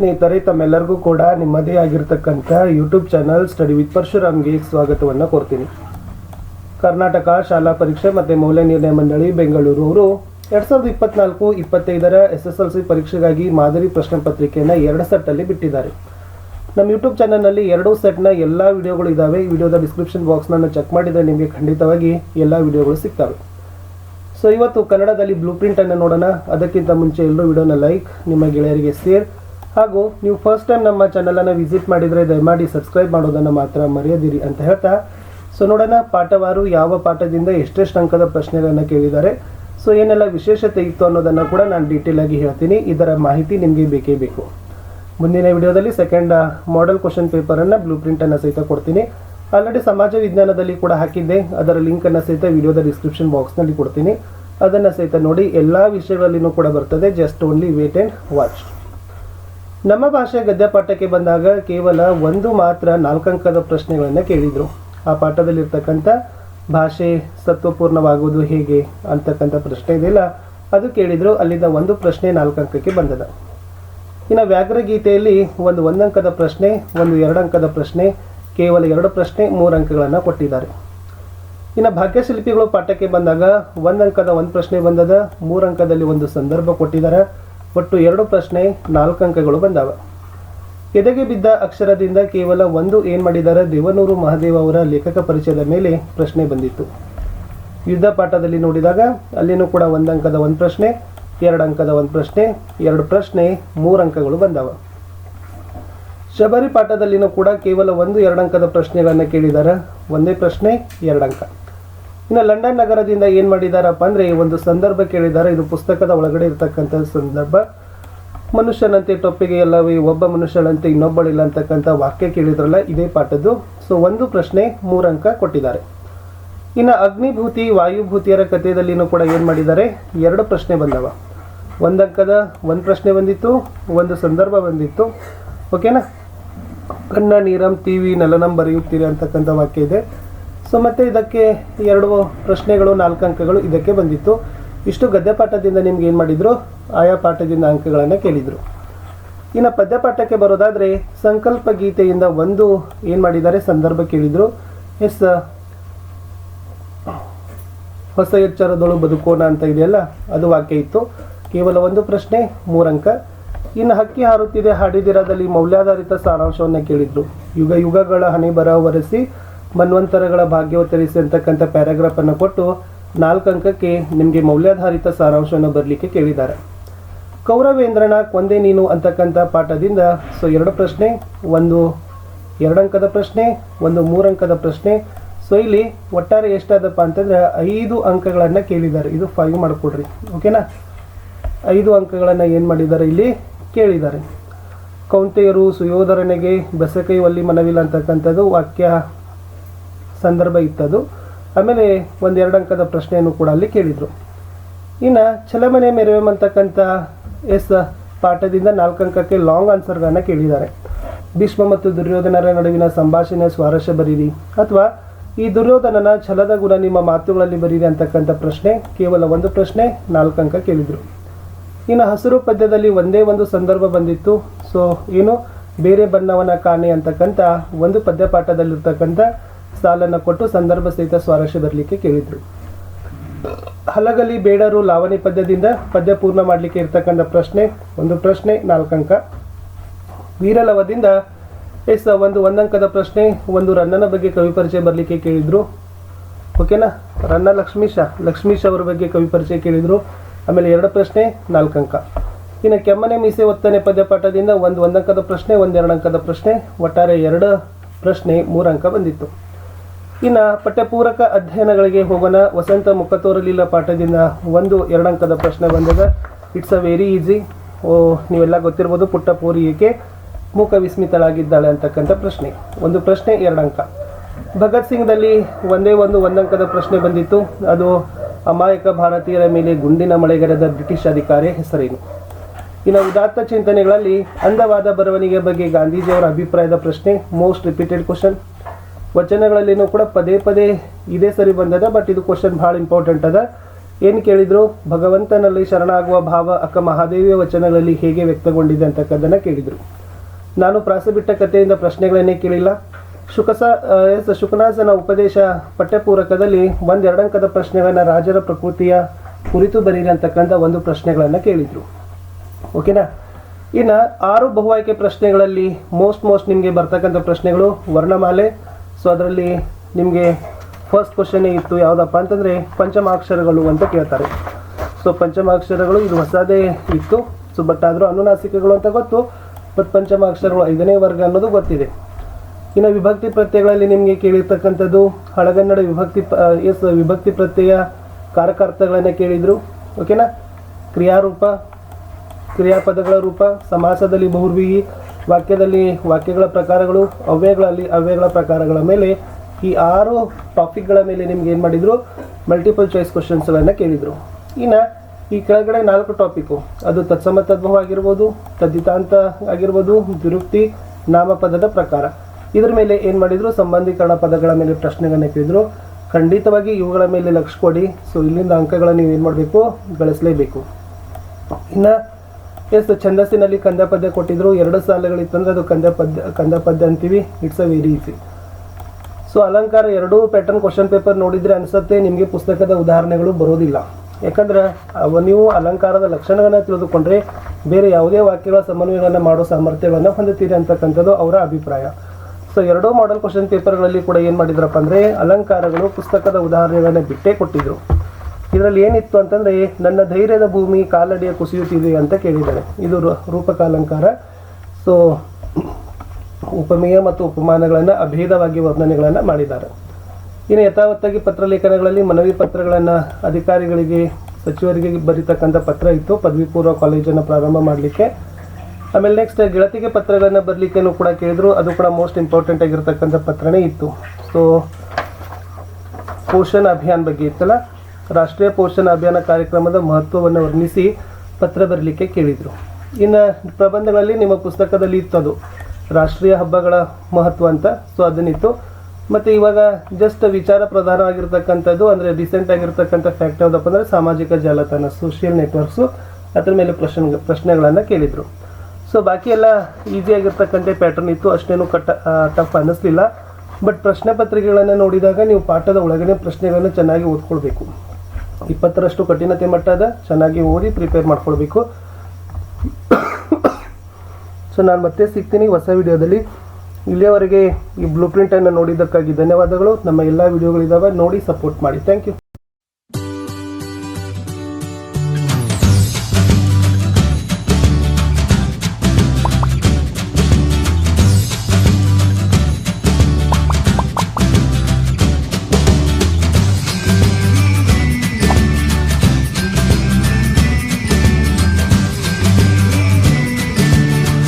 ಸ್ನೇಹಿತರೆ, ತಮ್ಮೆಲ್ಲರಿಗೂ ಕೂಡ ನಿಮ್ಮದೇ ಆಗಿರ್ತಕ್ಕಂಥ ಯೂಟ್ಯೂಬ್ ಚಾನಲ್ ಸ್ಟಡಿ ವಿತ್ ಪರಶುರಾಮ್ಗೆ ಸ್ವಾಗತವನ್ನು ಕೋರ್ತೀನಿ. ಕರ್ನಾಟಕ ಶಾಲಾ ಪರೀಕ್ಷೆ ಮತ್ತು ಮೌಲ್ಯ ನಿರ್ಣಯ ಮಂಡಳಿ, ಬೆಂಗಳೂರು ಅವರು ಎರಡು ಸಾವಿರದ ಇಪ್ಪತ್ನಾಲ್ಕು ಇಪ್ಪತ್ತೈದರ ಎಸ್ ಎಸ್ ಎಲ್ ಸಿ ಪರೀಕ್ಷೆಗಾಗಿ ಮಾದರಿ ಪ್ರಶ್ನೆ ಪತ್ರಿಕೆಯನ್ನು ಎರಡು ಸೆಟ್ಟಲ್ಲಿ ಬಿಟ್ಟಿದ್ದಾರೆ. ನಮ್ಮ ಯೂಟ್ಯೂಬ್ ಚಾನಲ್ನಲ್ಲಿ ಎರಡೂ ಸೆಟ್ನ ಎಲ್ಲ ವಿಡಿಯೋಗಳು ಇದ್ದಾವೆ ಈ ವಿಡಿಯೋದ ಡಿಸ್ಕ್ರಿಪ್ಷನ್ ಬಾಕ್ಸ್ನ ಚೆಕ್ ಮಾಡಿದರೆ ನಿಮಗೆ ಖಂಡಿತವಾಗಿ ಎಲ್ಲ ವಿಡಿಯೋಗಳು ಸಿಗ್ತವೆ. ಸೊ ಇವತ್ತು ಕನ್ನಡದಲ್ಲಿ ಬ್ಲೂ ಪ್ರಿಂಟನ್ನು ನೋಡೋಣ. ಅದಕ್ಕಿಂತ ಮುಂಚೆ ಎಲ್ಲರೂ ವಿಡಿಯೋನ ಲೈಕ್ ನಿಮ್ಮ ಗೆಳೆಯರಿಗೆ ಶೇರ್ ಹಾಗೂ ನೀವು ಫಸ್ಟ್ ಟೈಮ್ ನಮ್ಮ ಚಾನಲನ್ನು ವಿಸಿಟ್ ಮಾಡಿದರೆ ದಯಮಾಡಿ ಸಬ್ಸ್ಕ್ರೈಬ್ ಮಾಡೋದನ್ನು ಮಾತ್ರ ಮರೆಯದಿರಿ ಅಂತ ಹೇಳ್ತಾ. ಸೊ ನೋಡೋಣ, ಪಾಠವಾರು ಯಾವ ಪಾಠದಿಂದ ಎಷ್ಟೆಷ್ಟು ಅಂಕದ ಪ್ರಶ್ನೆಗಳನ್ನು ಕೇಳಿದ್ದಾರೆ. ಸೊ ಏನೆಲ್ಲ ವಿಶೇಷತೆ ಇತ್ತು ಅನ್ನೋದನ್ನು ಕೂಡ ನಾನು ಡೀಟೇಲ್ ಆಗಿ ಹೇಳ್ತೀನಿ. ಇದರ ಮಾಹಿತಿ ನಿಮಗೆ ಬೇಕೇ ಬೇಕು. ಮುಂದಿನ ವಿಡಿಯೋದಲ್ಲಿ ಸೆಕೆಂಡ್ ಮಾಡೆಲ್ ಕ್ವಶನ್ ಪೇಪರನ್ನು ಬ್ಲೂ ಪ್ರಿಂಟನ್ನು ಸಹಿತ ಕೊಡ್ತೀನಿ. ಆಲ್ರೆಡಿ ಸಮಾಜ ವಿಜ್ಞಾನದಲ್ಲಿ ಕೂಡ ಹಾಕಿದ್ದೆ. ಅದರ ಲಿಂಕನ್ನು ಸಹಿತ ವಿಡಿಯೋದ ಡಿಸ್ಕ್ರಿಪ್ಷನ್ ಬಾಕ್ಸ್ನಲ್ಲಿ ಕೊಡ್ತೀನಿ. ಅದನ್ನು ಸಹಿತ ನೋಡಿ, ಎಲ್ಲ ವಿಷಯಗಳಲ್ಲಿನೂ ಕೂಡ ಬರ್ತದೆ. Just only wait and watch ನಮ್ಮ ಭಾಷೆ ಗದ್ಯ ಪಾಠಕ್ಕೆ ಬಂದಾಗ ಕೇವಲ ಒಂದು ಮಾತ್ರ ನಾಲ್ಕಂಕದ ಪ್ರಶ್ನೆಗಳನ್ನು ಕೇಳಿದರು. ಆ ಪಾಠದಲ್ಲಿರ್ತಕ್ಕಂಥ ಭಾಷೆ ಸತ್ವಪೂರ್ಣವಾಗುವುದು ಹೇಗೆ ಅಂತಕ್ಕಂಥ ಪ್ರಶ್ನೆ ಇದೆಯಲ್ಲ ಅದು ಕೇಳಿದರು, ಅಲ್ಲಿಂದ ಒಂದು ಪ್ರಶ್ನೆ ನಾಲ್ಕಂಕಕ್ಕೆ ಬಂದದ. ಇನ್ನು ವ್ಯಾಘ್ರಗೀತೆಯಲ್ಲಿ ಒಂದು ಒಂದಂಕದ ಪ್ರಶ್ನೆ, ಒಂದು ಎರಡು ಅಂಕದ ಪ್ರಶ್ನೆ, ಕೇವಲ ಎರಡು ಪ್ರಶ್ನೆ, ಮೂರು ಅಂಕಗಳನ್ನು ಕೊಟ್ಟಿದ್ದಾರೆ. ಇನ್ನು ಭಾಗ್ಯಶಿಲ್ಪಿಗಳು ಪಾಠಕ್ಕೆ ಬಂದಾಗ ಒಂದು ಅಂಕದ ಒಂದು ಪ್ರಶ್ನೆ ಬಂದದ ಮೂರು ಅಂಕದಲ್ಲಿ ಒಂದು ಸಂದರ್ಭ ಕೊಟ್ಟಿದ್ದಾರೆ. ಒಟ್ಟು ಎರಡು ಪ್ರಶ್ನೆ, ನಾಲ್ಕು ಅಂಕಗಳು ಬಂದಾವ. ಎದೆಗೆ ಬಿದ್ದ ಅಕ್ಷರದಿಂದ ಕೇವಲ ಒಂದು ಏನು ಮಾಡಿದ್ದಾರೆ ದೇವನೂರು ಮಹಾದೇವ ಅವರ ಲೇಖಕ ಪರಿಚಯದ ಮೇಲೆ ಪ್ರಶ್ನೆ ಬಂದಿತ್ತು. ಯುದ್ಧ ಪಾಠದಲ್ಲಿ ನೋಡಿದಾಗ ಅಲ್ಲಿನೂ ಕೂಡ ಒಂದು ಅಂಕದ ಒಂದು ಪ್ರಶ್ನೆ, ಎರಡು ಅಂಕದ ಒಂದು ಪ್ರಶ್ನೆ, ಎರಡು ಪ್ರಶ್ನೆ, ಮೂರು ಅಂಕಗಳು ಬಂದವ. ಶಬರಿ ಪಾಠದಲ್ಲಿನೂ ಕೂಡ ಕೇವಲ ಒಂದು ಎರಡು ಅಂಕದ ಪ್ರಶ್ನೆಗಳನ್ನು ಕೇಳಿದ್ದಾರೆ ಒಂದೇ ಪ್ರಶ್ನೆ, ಎರಡು ಅಂಕ. ಇನ್ನು ಲಂಡನ್ ನಗರದಿಂದ ಏನು ಮಾಡಿದಾರಪ್ಪ ಅಂದರೆ ಒಂದು ಸಂದರ್ಭ ಕೇಳಿದ್ದಾರೆ ಇದು ಪುಸ್ತಕದ ಒಳಗಡೆ ಇರತಕ್ಕಂಥ ಸಂದರ್ಭ. ಮನುಷ್ಯನಂತೆ ಟೊಪ್ಪಿಗೆ ಎಲ್ಲವೇ, ಒಬ್ಬ ಮನುಷ್ಯನಂತೆ ಇನ್ನೊಬ್ಬಳಿಲ್ಲ ಅಂತಕ್ಕಂಥ ವಾಕ್ಯ ಕೇಳಿದ್ರಲ್ಲ, ಇದೇ ಪಾಠದ್ದು. ಸೊ ಒಂದು ಪ್ರಶ್ನೆ ಮೂರು ಅಂಕ ಕೊಟ್ಟಿದ್ದಾರೆ. ಇನ್ನು ಅಗ್ನಿಭೂತಿ, ವಾಯುಭೂತಿಯರ ಕಥೆಯಲ್ಲಿನೂ ಕೂಡ ಏನು ಮಾಡಿದ್ದಾರೆ? ಎರಡು ಪ್ರಶ್ನೆ ಬಂದವ. ಒಂದು ಅಂಕದ ಒಂದು ಪ್ರಶ್ನೆ ಬಂದಿತ್ತು, ಒಂದು ಸಂದರ್ಭ ಬಂದಿತ್ತು. ಓಕೆನಾ ಕಣ್ಣ, ನೀರಂ ಟಿವಿ ನಲನಂ ಬರೆಯುತ್ತೀರಿ ಅಂತಕ್ಕಂಥ ವಾಕ್ಯ ಇದೆ. ಸೊ ಮತ್ತೆ ಇದಕ್ಕೆ ಎರಡು ಪ್ರಶ್ನೆಗಳು, ನಾಲ್ಕು ಅಂಕಗಳು ಇದಕ್ಕೆ ಬಂದಿತ್ತು. ಇಷ್ಟು ಗದ್ಯ ಪಾಠದಿಂದ ನಿಮ್ಗೆ ಏನು ಮಾಡಿದ್ರು? ಆಯಾ ಪಾಠದಿಂದ ಅಂಕಗಳನ್ನು ಕೇಳಿದರು. ಇನ್ನು ಪದ್ಯ ಪಾಠಕ್ಕೆ ಬರೋದಾದರೆ, ಸಂಕಲ್ಪ ಗೀತೆಯಿಂದ ಒಂದು ಏನು ಮಾಡಿದ್ದಾರೆ ಸಂದರ್ಭ ಕೇಳಿದರು. ಎಸ್ ಹೊಸ ಎಚ್ಚರದೊಳು ಬದುಕೋಣ ಅಂತ ಇದೆಯಲ್ಲ, ಅದು ವಾಕ್ಯ ಇತ್ತು. ಕೇವಲ ಒಂದು ಪ್ರಶ್ನೆ ಮೂರಂಕ ಇನ್ನು ಹಕ್ಕಿ ಹಾರುತ್ತಿದೆ, ಹಾಡಿದಿರದಲ್ಲಿ ಮೌಲ್ಯಾಧಾರಿತ ಸಾರಾಂಶವನ್ನು ಕೇಳಿದ್ರು. ಯುಗ ಯುಗಗಳ ಹಣೆ ಬರ ಮನ್ವಂತರಗಳ ಭಾಗ್ಯವತರಿಸಿ ಅಂತಕ್ಕಂಥ ಪ್ಯಾರಾಗ್ರಾಫನ್ನು ಕೊಟ್ಟು ನಾಲ್ಕು ಅಂಕಕ್ಕೆ ನಿಮಗೆ ಮೌಲ್ಯಾಧಾರಿತ ಸಾರಾಂಶವನ್ನು ಬರಲಿಕ್ಕೆ ಕೇಳಿದ್ದಾರೆ. ಕೌರವೇಂದ್ರನ ಕೊಂದೆ ನೀನು ಅಂತಕ್ಕಂಥ ಪಾಠದಿಂದ ಸೊ ಎರಡು ಪ್ರಶ್ನೆ, ಒಂದು ಎರಡು ಅಂಕದ ಪ್ರಶ್ನೆ, ಒಂದು ಮೂರು ಅಂಕದ ಪ್ರಶ್ನೆ. ಸೊ ಇಲ್ಲಿ ಒಟ್ಟಾರೆ ಎಷ್ಟಾದಪ್ಪ ಅಂತಂದ್ರೆ ಐದು ಅಂಕಗಳನ್ನು ಕೇಳಿದ್ದಾರೆ. ಇದು ಫೈವ್ ಮಾಡಿಕೊಡ್ರಿ ಓಕೆನಾ ಐದು ಅಂಕಗಳನ್ನು ಏನು ಮಾಡಿದ್ದಾರೆ ಇಲ್ಲಿ? ಕೇಳಿದ್ದಾರೆ. ಕೌಂತೆಯರು ಸುಯೋಧರನಿಗೆ ಬೆಸಕೈ ಒಲ್ಲಿ ಮನವಿಲ್ಲ ಅಂತಕ್ಕಂಥದ್ದು ವಾಕ್ಯ ಸಂದರ್ಭ ಇತ್ತದು. ಆಮೇಲೆ ಒಂದೆರಡು ಅಂಕದ ಪ್ರಶ್ನೆಯನ್ನು ಕೂಡ ಅಲ್ಲಿ ಕೇಳಿದರು. ಇನ್ನು ಚಲಮನೆ ಮೆರವೆಂ ಅಂತಕ್ಕಂಥ ಎಸ್ ಪಾಠದಿಂದ ನಾಲ್ಕು ಅಂಕಕ್ಕೆ ಲಾಂಗ್ ಆನ್ಸರ್ಗಳನ್ನು ಕೇಳಿದ್ದಾರೆ. ಭೀಷ್ಮ ಮತ್ತು ದುರ್ಯೋಧನರ ನಡುವಿನ ಸಂಭಾಷಣೆ ಸ್ವಾರಸ್ಯ ಬರೀರಿ. ಅಥವಾ ಈ ದುರ್ಯೋಧನನ ಛಲದ ಗುಣ ನಿಮ್ಮ ಮಾತುಗಳಲ್ಲಿ ಬರೀರಿ ಅಂತಕ್ಕಂಥ ಪ್ರಶ್ನೆ, ಕೇವಲ ಒಂದು ಪ್ರಶ್ನೆ ನಾಲ್ಕು ಅಂಕ ಕೇಳಿದರು. ಇನ್ನು ಹಸಿರು ಪದ್ಯದಲ್ಲಿ ಒಂದೇ ಒಂದು ಸಂದರ್ಭ ಬಂದಿತ್ತು. ಸೊ ಏನು? ಬೇರೆ ಬಣ್ಣವನ ಕಾಣೆ ಅಂತಕ್ಕಂಥ ಒಂದು ಪದ್ಯ ಪಾಠದಲ್ಲಿರ್ತಕ್ಕಂಥ ಸಾಲನ್ನು ಕೊಟ್ಟು ಸಂದರ್ಭ ಸಹಿತ ಸ್ವಾರಸ್ಯ ಬರಲಿಕ್ಕೆ ಕೇಳಿದರು. ಹಲಗಲಿ ಬೇಡರು ಲಾವಣಿ ಪದ್ಯದಿಂದ ಪದ್ಯ ಪೂರ್ಣ ಮಾಡಲಿಕ್ಕೆ ಇರ್ತಕ್ಕಂಥ ಪ್ರಶ್ನೆ, ಒಂದು ಪ್ರಶ್ನೆ ನಾಲ್ಕು ಅಂಕ ವೀರಲವದಿಂದ ಎಸ್, ಒಂದು ಒಂದಂಕದ ಪ್ರಶ್ನೆ, ಒಂದು ರನ್ನನ ಬಗ್ಗೆ ಕವಿ ಪರಿಚಯ ಬರಲಿಕ್ಕೆ ಕೇಳಿದರು. ಓಕೆನಾ? ರನ್ನ ಲಕ್ಷ್ಮೀಶ, ಲಕ್ಷ್ಮೀಶ್ ಅವರ ಬಗ್ಗೆ ಕವಿ ಪರಿಚಯ ಕೇಳಿದರು. ಆಮೇಲೆ ಎರಡು ಪ್ರಶ್ನೆ ನಾಲ್ಕು ಅಂಕ ಇನ್ನು ಕೆಮ್ಮನೆ ಮೀಸೆ ಒತ್ತನೆ ಪದ್ಯ ಪಾಠದಿಂದ ಒಂದು ಒಂದಂಕದ ಪ್ರಶ್ನೆ, ಒಂದು ಎರಡು ಅಂಕದ ಪ್ರಶ್ನೆ, ಒಟ್ಟಾರೆ ಎರಡು ಪ್ರಶ್ನೆ ಮೂರು ಅಂಕ ಬಂದಿತ್ತು. ಇನ್ನು ಪಠ್ಯಪೂರಕ ಅಧ್ಯಯನಗಳಿಗೆ ಹೋಗೋಣ. ವಸಂತ ಮುಖ ತೋರಲಿಲ್ಲ ಪಾಠದಿಂದ ಒಂದು, ಎರಡಂಕದ ಪ್ರಶ್ನೆ ಬಂದದ. ಇಟ್ಸ್ ಅ ವೆರಿ ಈಸಿ ಓ, ನೀವೆಲ್ಲ ಗೊತ್ತಿರ್ಬೋದು ಪುಟ್ಟ ಪೂರಿ ಏಕೆ ಮೂಕ ವಿಸ್ಮಿತಳಾಗಿದ್ದಾಳೆ ಅಂತಕ್ಕಂಥ ಪ್ರಶ್ನೆ. ಒಂದು ಪ್ರಶ್ನೆ, ಎರಡಂಕ. ಭಗತ್ ಸಿಂಗ್ದಲ್ಲಿ ಒಂದೇ ಒಂದು ಒಂದಂಕದ ಪ್ರಶ್ನೆ ಬಂದಿತ್ತು. ಅದು ಅಮಾಯಕ ಭಾರತೀಯರ ಮೇಲೆ ಗುಂಡಿನ ಮಳೆಗರೆದ ಬ್ರಿಟಿಷ್ ಅಧಿಕಾರಿ ಹೆಸರೇನು? ಇನ್ನು ಉದಾತ್ತ ಚಿಂತನೆಗಳಲ್ಲಿ ಅಂದವಾದ ಬರವಣಿಗೆ ಬಗ್ಗೆ ಗಾಂಧೀಜಿಯವರ ಅಭಿಪ್ರಾಯದ ಪ್ರಶ್ನೆ ಮೋಸ್ಟ್ ರಿಪೀಟೆಡ್ ಕ್ವಶನ್ ವಚನಗಳಲ್ಲಿನೂ ಕೂಡ ಪದೇ ಪದೇ ಇದೇ ಸರಿ ಬಂದದ ಬಟ್ ಇದು ಕ್ವಶನ್ ಭಾಳ ಇಂಪಾರ್ಟೆಂಟ್ ಅದ. ಏನು ಕೇಳಿದ್ರು? ಭಗವಂತನಲ್ಲಿ ಶರಣಾಗುವ ಭಾವ ಅಕ್ಕ ಮಹಾದೇವಿಯ ವಚನಗಳಲ್ಲಿ ಹೇಗೆ ವ್ಯಕ್ತಗೊಂಡಿದೆ ಅಂತಕ್ಕದ್ದನ್ನು ಕೇಳಿದರು. ನಾನು ಪ್ರಾಸಬಿಟ್ಟ ಕಥೆಯಿಂದ ಪ್ರಶ್ನೆಗಳನ್ನೇ ಕೇಳಿಲ್ಲ. ಶುಕಸ ಎಸ್, ಶುಕನಾಸನ ಉಪದೇಶ ಪಠ್ಯಪೂರಕದಲ್ಲಿ ಒಂದೆರಡಂಕದ ಪ್ರಶ್ನೆಗಳನ್ನು ರಾಜರ ಪ್ರಕೃತಿಯ ಕುರಿತು ಬರೀರಿ ಅಂತಕ್ಕಂಥ ಒಂದು ಪ್ರಶ್ನೆಗಳನ್ನು ಕೇಳಿದರು. ಓಕೆನಾ? ಇನ್ನು ಆರು ಬಹು ಆಯ್ಕೆ ಪ್ರಶ್ನೆಗಳಲ್ಲಿ ಮೋಸ್ಟ್ ಮೋಸ್ಟ್ ನಿಮಗೆ ಬರ್ತಕ್ಕಂಥ ಪ್ರಶ್ನೆಗಳು ವರ್ಣಮಾಲೆ ಸೊ ಅದರಲ್ಲಿ ನಿಮಗೆ ಫಸ್ಟ್ ಕ್ವಶನ್ ಇತ್ತು, ಯಾವುದಪ್ಪ ಅಂತಂದರೆ ಪಂಚಮಾಕ್ಷರಗಳು ಅಂತ ಕೇಳ್ತಾರೆ. ಸೊ ಪಂಚಮಾಕ್ಷರಗಳು ಇದು ಹೊಸದೇ ಇತ್ತು. ಸೊ ಬಟ್ ಆದರೂ ಅನುನಾಸಿಕಗಳು ಅಂತ ಗೊತ್ತು. ಬಟ್ ಪಂಚಮಾಕ್ಷರಗಳು ಐದನೇ ವರ್ಗ ಅನ್ನೋದು ಗೊತ್ತಿದೆ. ಇನ್ನು ವಿಭಕ್ತಿ ಪ್ರತ್ಯಯಗಳಲ್ಲಿ ನಿಮಗೆ ಕೇಳಿರ್ತಕ್ಕಂಥದ್ದು ಹಳಗನ್ನಡ ವಿಭಕ್ತಿ ಎಸ್ ವಿಭಕ್ತಿ ಪ್ರತ್ಯಯ ಕಾರಕಾರ್ಥಗಳನ್ನು ಕೇಳಿದರು. ಓಕೆನಾ ಕ್ರಿಯಾರೂಪ, ಕ್ರಿಯಾಪದಗಳ ರೂಪ, ಸಮಾಸದಲ್ಲಿ ಬಹುರ್ವಿಹಿ ವಾಕ್ಯದಲ್ಲಿ ವಾಕ್ಯಗಳ ಪ್ರಕಾರಗಳು ಅವ್ಯಗಳಲ್ಲಿ ಅವ್ಯಗಳ ಪ್ರಕಾರಗಳ ಮೇಲೆ ಈ ಆರು ಟಾಪಿಕ್ಗಳ ಮೇಲೆ ನಿಮ್ಗೆ ಏನು ಮಾಡಿದರು? ಮಲ್ಟಿಪಲ್ ಚಾಯ್ಸ್ ಕ್ವಶನ್ಸ್ಗಳನ್ನು ಕೇಳಿದರು. ಇನ್ನು ಈ ಕೆಳಗಡೆ ನಾಲ್ಕು ಟಾಪಿಕ್ಕು ಅದು ತತ್ಸಮ ತದ್ಭವ ಆಗಿರ್ಬೋದು ತದ್ದಿತಾಂತ ಆಗಿರ್ಬೋದು ದುರುಕ್ತಿ ನಾಮಪದದ ಪ್ರಕಾರ. ಇದ್ರ ಮೇಲೆ ಏನು ಮಾಡಿದರು? ಸಂಬಂಧೀಕರಣ ಪದಗಳ ಮೇಲೆ ಪ್ರಶ್ನೆಗಳನ್ನು ಕೇಳಿದರು. ಖಂಡಿತವಾಗಿ ಇವುಗಳ ಮೇಲೆ ಲಕ್ಷ್ಯ ಕೊಡಿ ಸೊ ಇಲ್ಲಿಂದ ಅಂಕಗಳನ್ನು ನೀವು ಏನು ಮಾಡಬೇಕು? ಗಳಿಸಲೇಬೇಕು. ಇನ್ನು ಎಸ್, ಛಂದಸ್ಸಿನಲ್ಲಿ ಕಂದ ಪದ್ಯ ಕೊಟ್ಟಿದ್ರು. ಎರಡು ಸಾಲುಗಳಿತ್ತಂದ್ರೆ ಅದು ಕಂದ ಪದ್ಯ ಕಂದ ಪದ್ಯ ಅಂತೀವಿ. It's a very easy so ಅಲಂಕಾರ ಎರಡೂ ಪ್ಯಾಟರ್ನ್ ಕ್ವಶನ್ ಪೇಪರ್ ನೋಡಿದ್ರೆ ಅನ್ಸುತ್ತೆ. ನಿಮಗೆ ಪುಸ್ತಕದ ಉದಾಹರಣೆಗಳು ಬರೋದಿಲ್ಲ. ಯಾಕಂದ್ರೆ, ಅವ ನೀವು ಅಲಂಕಾರದ ಲಕ್ಷಣಗಳನ್ನ ತಿಳಿದುಕೊಂಡ್ರೆ ಬೇರೆ ಯಾವುದೇ ವಾಕ್ಯಗಳ ಸಮನ್ವಯಗಳನ್ನು ಮಾಡೋ ಸಾಮರ್ಥ್ಯವನ್ನು ಹೊಂದುತ್ತೀರಿ ಅಂತಕ್ಕಂಥದ್ದು ಅವರ ಅಭಿಪ್ರಾಯ. ಸೊ ಎರಡೂ ಮಾಡೆಲ್ ಕ್ವಶನ್ ಪೇಪರ್ಗಳಲ್ಲಿ ಕೂಡ ಏನು ಮಾಡಿದ್ರಪ್ಪ ಅಂದರೆ, ಅಲಂಕಾರಗಳು ಪುಸ್ತಕದ ಉದಾಹರಣೆಗಳನ್ನ ಬಿಟ್ಟೇ ಕೊಟ್ಟಿದ್ರು. ಇದರಲ್ಲಿ ಏನಿತ್ತು ಅಂತಂದರೆ, ನನ್ನ ಧೈರ್ಯದ ಭೂಮಿ ಕಾಲಡಿಯ ಕುಸಿಯುತ್ತಿದೆ ಅಂತ ಕೇಳಿದ್ದಾರೆ. ಇದು ರೂ- ರೂಪಕ ಅಲಂಕಾರ ಸೊ ಉಪಮೇಯ ಮತ್ತು ಉಪಮಾನಗಳನ್ನು ಅಭೇದವಾಗಿ ವರ್ಣನೆಗಳನ್ನು ಮಾಡಿದ್ದಾರೆ. ಇನ್ನು ಯಥಾವತ್ತಾಗಿ ಪತ್ರ ಲೇಖನಗಳಲ್ಲಿ ಮನವಿ ಪತ್ರಗಳನ್ನು ಅಧಿಕಾರಿಗಳಿಗೆ, ಸಚಿವರಿಗೆ ಬರೀತಕ್ಕಂಥ ಪತ್ರ ಇತ್ತು. ಪದವಿ ಪೂರ್ವ ಕಾಲೇಜನ್ನು ಪ್ರಾರಂಭ ಮಾಡಲಿಕ್ಕೆ. ಆಮೇಲೆ ನೆಕ್ಸ್ಟ್ ಗೆಳತಿಗೆ ಪತ್ರಗಳನ್ನು ಬರಲಿಕ್ಕೇನು ಕೂಡ ಕೇಳಿದ್ರು. ಅದು ಕೂಡ ಮೋಸ್ಟ್ ಇಂಪಾರ್ಟೆಂಟ್ ಆಗಿರ್ತಕ್ಕಂಥ ಪತ್ರನೇ ಇತ್ತು. ಸೊ ಪೋಷಣ ಅಭಿಯಾನ್ ಬಗ್ಗೆ ಇತ್ತಲ್ಲ? ರಾಷ್ಟ್ರೀಯ ಪೋಷಣ ಅಭಿಯಾನ ಕಾರ್ಯಕ್ರಮದ ಮಹತ್ವವನ್ನು ವರ್ಣಿಸಿ ಪತ್ರ ಬರಲಿಕ್ಕೆ ಕೇಳಿದರು. ಇನ್ನು ಪ್ರಬಂಧಗಳಲ್ಲಿ ನಿಮ್ಮ ಪುಸ್ತಕದಲ್ಲಿ ಇತ್ತು ಅದು ರಾಷ್ಟ್ರೀಯ ಹಬ್ಬಗಳ ಮಹತ್ವ ಅಂತ ಸೊ ಅದನ್ನಿತ್ತು ಮತ್ತು ಇವಾಗ ಜಸ್ಟ್ ವಿಚಾರ ಪ್ರಧಾನವಾಗಿರ್ತಕ್ಕಂಥದ್ದು ಅಂದರೆ ರೀಸೆಂಟ್ ಆಗಿರ್ತಕ್ಕಂಥ ಫ್ಯಾಕ್ಟ್ ಯಾವುದಪ್ಪ ಅಂದರೆ ಸಾಮಾಜಿಕ ಜಾಲತಾಣ ಸೋಷಿಯಲ್ ನೆಟ್ವರ್ಕ್ಸು ಅದ್ರ ಮೇಲೆ ಪ್ರಶ್ನೆ, ಪ್ರಶ್ನೆಗಳನ್ನು ಕೇಳಿದರು. ಸೊ ಬಾಕಿ ಎಲ್ಲ ಈಸಿ ಆಗಿರ್ತಕ್ಕಂಥ ಪ್ಯಾಟರ್ನ್ ಇತ್ತು. ಅಷ್ಟೇನು ಕಟ್ಟ ಟಫ್ ಅನ್ನಿಸ್ಲಿಲ್ಲ. ಬಟ್ ಪ್ರಶ್ನೆ ಪತ್ರಿಕೆಗಳನ್ನು ನೋಡಿದಾಗ ನೀವು ಪಾಠದ ಒಳಗಡೆ ಪ್ರಶ್ನೆಗಳನ್ನು ಚೆನ್ನಾಗಿ ಓದ್ಕೊಳ್ಬೇಕು. ಇಪ್ಪತ್ತರಷ್ಟು ಕಠಿಣತೆ ಮಟ್ಟದ ಚೆನ್ನಾಗಿ ಓದಿ ಪ್ರಿಪೇರ್ ಮಾಡ್ಕೊಳ್ಬೇಕು. ಸೊ ನಾನು ಮತ್ತೆ ಸಿಗ್ತೀನಿ ಹೊಸ ವಿಡಿಯೋದಲ್ಲಿ. ಇಲ್ಲಿಯವರೆಗೆ ಈ ಬ್ಲೂ ಪ್ರಿಂಟನ್ನು ನೋಡಿದ್ದಕ್ಕಾಗಿ ಧನ್ಯವಾದಗಳು. ನಮ್ಮ ಎಲ್ಲ ವಿಡಿಯೋಗಳಿದ್ದಾವೆ ನೋಡಿ ಸಪೋರ್ಟ್ ಮಾಡಿ. Thank you